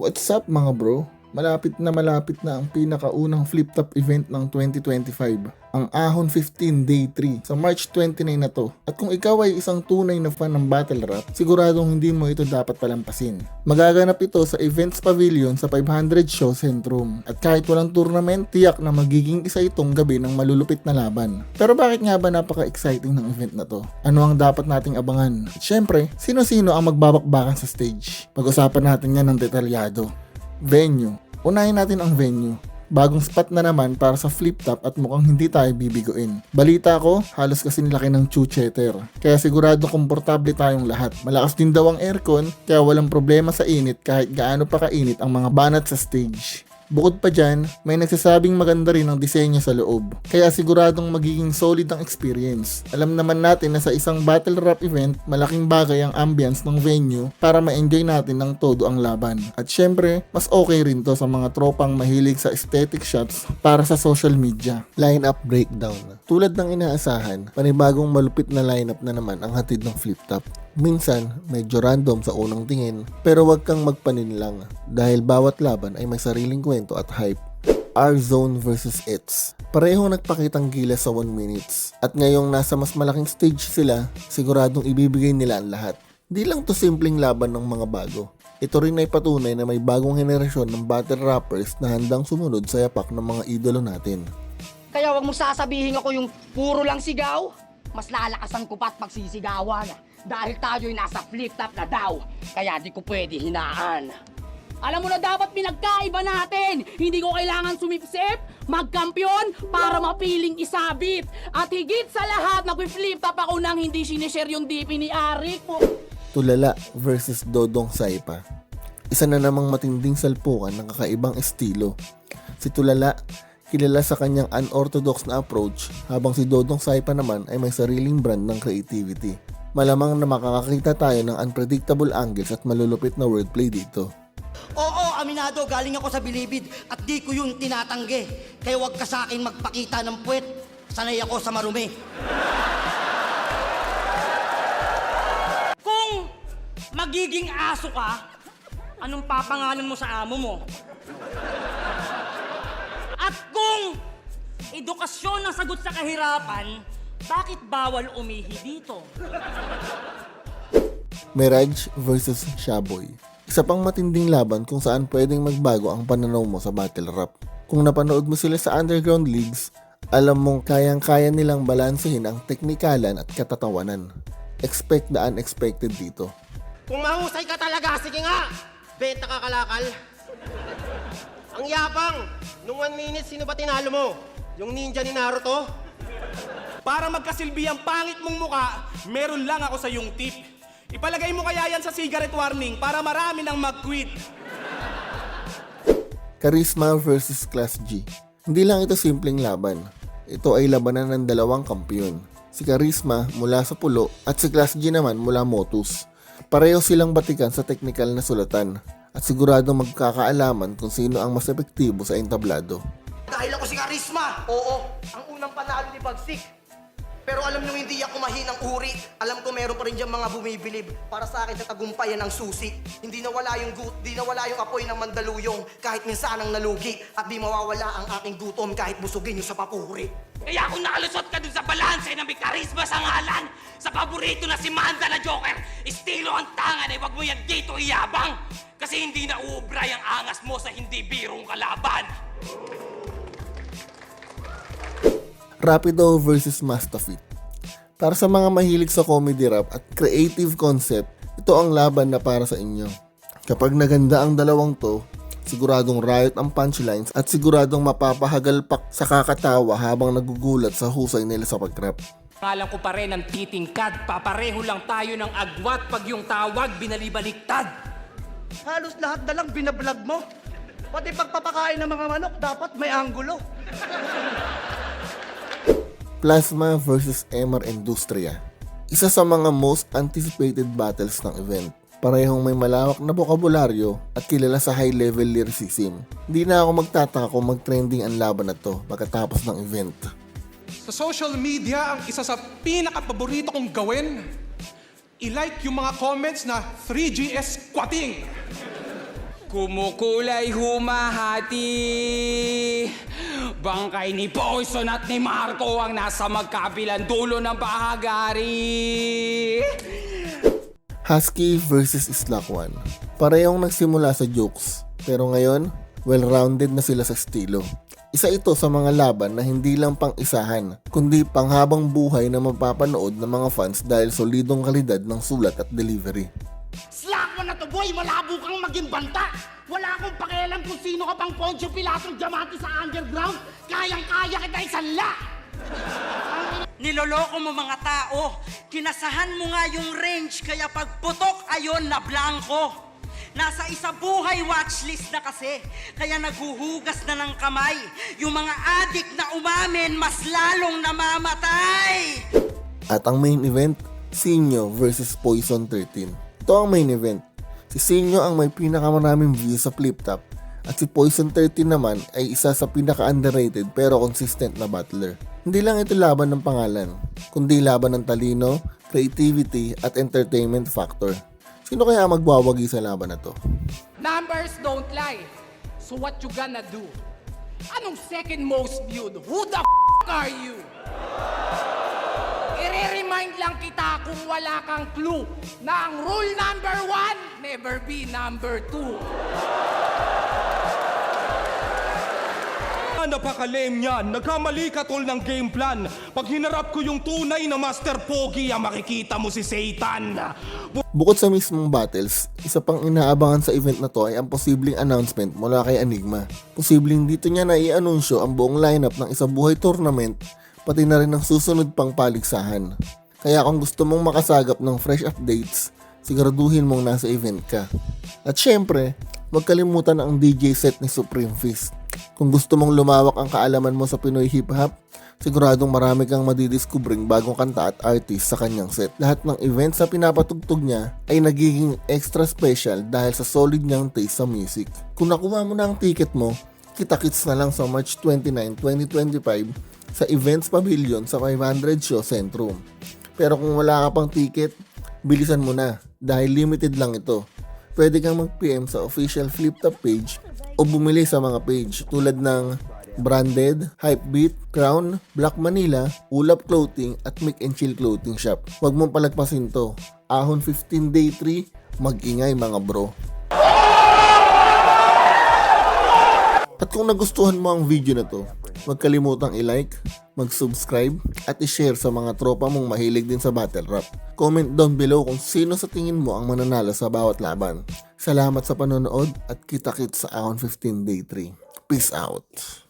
What's up mga bro? Malapit na malapit na ang pinakaunang flip-top event ng 2025, ang Ahon 15 Day 3 sa March 29 na to. At kung ikaw ay isang tunay na fan ng battle rap, siguradong hindi mo ito dapat palampasin. Magaganap ito sa Events Pavilion sa 500 Show Centrum. At kahit walang tournament, tiyak na magiging isa itong gabi ng malulupit na laban. Pero bakit nga ba napaka-exciting ng event na to? Ano ang dapat nating abangan? At syempre, sino-sino ang magbabakbakan sa stage? Pag-usapan natin yan ng detalyado. Venue. Unahin natin ang venue. Bagong spot na naman para sa flip top at mukhang hindi tayo bibiguin. Balita ko, halos kasing laki ng chucheter. Kaya sigurado komportable tayong lahat. Malakas din daw ang aircon, kaya walang problema sa init kahit gaano pa kainit ang mga banat sa stage. Bukod pa dyan, may nagsasabing maganda rin ang disenyo sa loob. Kaya siguradong magiging solid ang experience. Alam naman natin na sa isang battle rap event, malaking bagay ang ambience ng venue para ma-enjoy natin ng todo ang laban. At syempre, mas okay rin to sa mga tropang mahilig sa aesthetic shots para sa social media. Lineup breakdown. Tulad ng inaasahan, panibagong malupit na lineup na naman ang hatid ng flip top. Minsan, medyo random sa unang tingin, pero wag kang magpaninlang dahil bawat laban ay may sariling kwento at hype. R-Zone versus It's. Parehong nagpakitang gilas sa 1 minutes. At ngayong nasa mas malaking stage sila, siguradong ibibigay nila ang lahat. Di lang to simpleng laban ng mga bago. Ito rin ay patunay na may bagong henerasyon ng battle rappers na handang sumunod sa yapak ng mga idolo natin. Kaya wag mo sasabihin ako yung puro lang sigaw. Mas lalakasan ko pa at magsisigawan. Dahil tayo'y nasa flip-top na daw. Kaya di ko pwede hinaan. Alam mo na dapat pinagkaiba natin. Hindi ko kailangan sumipsip, magkampiyon, para mapiling isabit. At higit sa lahat, nag-flip-top ako nang hindi sinishare yung DP ni Arik. Po. Tulala versus Dodong Saipa. Isa na namang matinding salpukan ng kakaibang estilo. Si Tulala, kilala sa kanyang unorthodox na approach, habang si Dodong Saipa naman ay may sariling brand ng creativity. Malamang na makakakita tayo ng unpredictable angles at malulupit na wordplay dito. Oo, aminado, galing ako sa bilibid at di ko yun tinatanggi. Kaya huwag ka sa akin magpakita ng puwet. Sanay ako sa marumi. Kung magiging aso ka, anong papangalan mo sa amo mo? At kung edukasyon ang sagot sa kahirapan, bakit bawal umihi dito? Mirage versus Shaboy. Isa pang matinding laban kung saan pwedeng magbago ang pananaw mo sa battle rap. Kung napanood mo sila sa underground leagues, alam mong kayang-kaya nilang balansehin ang teknikalan at katatawanan. Expect the unexpected dito. Kung mahusay ka talaga, sige nga! Benta ka kalakal. Ang yapang! Nung one minute, sino ba tinalo mo? Yung ninja ni Naruto? Para magkasilbi ang pangit mong muka, meron lang ako sa yung tip. Ipalagay mo kaya yan sa cigarette warning para marami nang mag-quit. Charisma versus Class G. Hindi lang ito simpleng laban. Ito ay labanan ng dalawang kampiyon. Si Charisma mula sa Pulo at si Class G naman mula Motus. Pareho silang batikan sa teknikal na sulatan at sigurado magkakaalaman kung sino ang mas epektibo sa entablado. Dahil ako si Karisma. Oo, ang unang panalo ni Bagsik. Pero alam nyo hindi ako mahinang uri. Alam ko meron pa rin dyan mga bumibilib. Para sa akin sa tagumpayan ng susi. Hindi nawala yung gut, di nawala yung apoy ng mandaluyong kahit minsan ang nalugi. At di mawawala ang aking gutom kahit busugin nyo sa papuri. Kaya kung nakalusot ka dun sa balanse na may karisma sa ngalan, sa paborito na si Manda na Joker, estilo ang tangan eh, wag mo yan dito iyabang. Kasi hindi na uubra yung angas mo sa hindi birong kalaban. Rapido versus Mastafit. Para sa mga mahilig sa comedy rap at creative concept, ito ang laban na para sa inyo. Kapag naganda ang dalawang to, siguradong riot ang punchlines at siguradong mapapahagalpak sa kakatawa habang nagugulat sa husay nila sa pag-rap. Alam ko pa rin ang titingkad, papareho lang tayo ng agwat pag yung tawag binalibaliktad. Halos lahat na lang binablog mo. Pati pagpapakain ng mga manok, dapat may anggulo. Plasma versus MR Industria. Isa sa mga most anticipated battles ng event. Parehong may malawak na bokabularyo at kilala sa high-level lyricism. Hindi na ako magtataka kung mag-trending ang laban na to pagkatapos ng event. Sa social media, ang isa sa pinaka-paborito kong gawin, i-like yung mga comments na 3GS squatting. Kumukulay humahati Bangkay ni Poison at ni Marco ang nasa magkabilang dulo ng bahagari Husky versus Islakwan. Parehong nagsimula sa jokes, pero ngayon, well-rounded na sila sa estilo. Isa ito sa mga laban na hindi lang pang isahan, kundi panghabang buhay na mapapanood ng mga fans dahil solidong kalidad ng sulat at delivery. Slack mo na to boy, malabo kang maging banta. Wala akong pakialam kung sino ka pang Poncio Pilatong diamante sa underground. Kayang-kaya kita isanla. Niloloko mo mga tao. Kinasahan mo nga yung range, kaya pagputok ayon na blanco. Nasa isa buhay watchlist na kasi, kaya naghuhugas na ng kamay. Yung mga adik na umamin, mas lalong namamatay. At ang main event, Sinyo versus Poison 13. Ito ang main event. Si Sinyo ang may pinakamaraming views sa flip top at si Poison 13 naman ay isa sa pinaka-underrated pero consistent na battler. Hindi lang ito laban ng pangalan, kundi laban ng talino, creativity at entertainment factor. Sino kaya magwawagi sa laban na to? Numbers don't lie. So what you gonna do? Anong second most viewed? Who the f- are you? I-remind lang kita kung wala kang clue na ang rule number one, never be number two. Napaka-lame yan. Nagkamali ka tol ng game plan. Pag hinarap ko yung tunay na Master Pogi, ah, makikita mo si Satan. Bukod sa mismong battles, isa pang inaabangan sa event na to ay ang posibleng announcement mula kay Enigma. Posibleng dito niya na i-anunsyo ang buong lineup ng isa buhay tournament pati na rin ang susunod pang paligsahan. Kaya kung gusto mong makasagap ng fresh updates, siguraduhin mong nasa event ka. At syempre, huwag kalimutan ang DJ set ni Supreme Fist. Kung gusto mong lumawak ang kaalaman mo sa Pinoy Hip Hop, siguradong marami kang madidiskubring bagong kanta at artist sa kanyang set. Lahat ng events na pinapatugtog niya ay nagiging extra special dahil sa solid niyang taste sa music. Kung nakuha mo na ang ticket mo, kita-kits na lang sa March 29, 2025 sa Events Pavilion sa 500 Show Centrum. Pero kung wala ka pang ticket, bilisan mo na dahil limited lang ito. Pwede kang mag-PM sa official Flip Top page o bumili sa mga page tulad ng Branded, Hypebeat, Crown, Black Manila, Ulap Clothing at Make and Chill Clothing Shop. Huwag mong palagpasin to. Ahon 15 Day 3, mag-ingay mga bro. At kung nagustuhan mo ang video na to, huwag kalimutang i-like, mag-subscribe, at i-share sa mga tropa mong mahilig din sa battle rap. Comment down below kung sino sa tingin mo ang mananalo sa bawat laban. Salamat sa panonood at kita-kits sa Ahon 15 Day 3. Peace out!